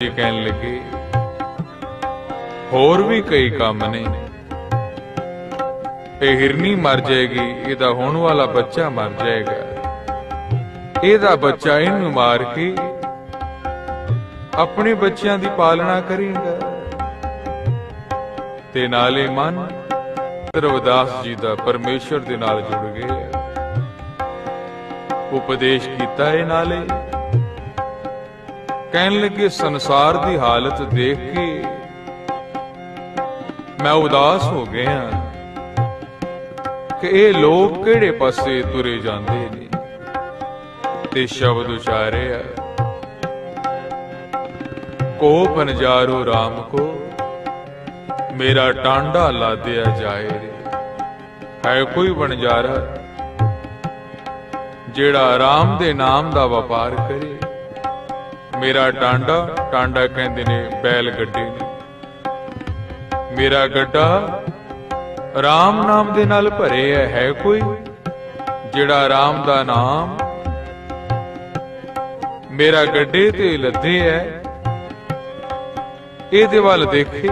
ਜੀ ਕਹਿਣ ਲੱਗੇ, ਹੋਰ ਵੀ ਕਈ ਕੰਮ ਨੇ। ਇਹ ਹਿਰਨੀ ਮਰ ਜਾਏਗੀ, ਇਹਦਾ ਹੋਣ ਵਾਲਾ ਬੱਚਾ ਮਰ ਜਾਏਗਾ। ਇਹਦਾ ਬੱਚਾ ਇਹਨੂੰ ਮਾਰ ਕੇ ਆਪਣੇ ਬੱਚਿਆਂ ਦੀ ਪਾਲਣਾ ਕਰੇਗਾ। ਤੇ ਨਾਲੇ ਮਨ ਰਵਿਦਾਸ ਜੀ ਦਾ ਪਰਮੇਸ਼ਰ ਦੇ ਨਾਲ ਜੁੜ ਗਿਆ। ਉਪਦੇਸ਼ ਕੀਤਾ ਇਹ ਨਾਲੇ। ਕਹਿਣ ਲੱਗੇ, ਸੰਸਾਰ ਦੀ ਹਾਲਤ ਦੇਖ ਕੇ ਮੈਂ ਉਦਾਸ ਹੋ ਗਿਆ ਕਿ ਇਹ ਲੋਕ ਕਿਹੜੇ ਪਾਸੇ ਤੁਰੇ ਜਾਂਦੇ ਨੇ ਤੇ ਸ਼ਬਦ ਉਚਾਰਿਆ ਕੋ ਪਨਜਾਰੋ RAM ਕੋ, ਮੇਰਾ ਟਾਂਡਾ ਲਾਦਿਆ ਜਾਏ ਰੇ। ਹੈ ਕੋਈ ਵਣਜਾਰਾ ਜਿਹੜਾ ਰਾਮ ਦੇ ਨਾਮ ਦਾ ਵਪਾਰ ਕਰੇ? ਮੇਰਾ ਟਾਂਡਾ ਟਾਂਡਾ ਕਹਿੰਦੇ ਨੇ ਬੈਲ ਗੱਡੇ। ਨੇ ਮੇਰਾ ਗੱਡਾ ਰਾਮ ਨਾਮ ਦੇ ਨਾਲ ਭਰੇ ਹੈ ਹੈ ਕੋਈ? ਜਿਹੜਾ ਰਾਮ ਦਾ ਨਾਮ ਮੇਰਾ ਗੱਡੇ ਤੇ ਲੱਦੇ ਹੈ ਇਹਦੇ ਵੱਲ ਦੇਖੇ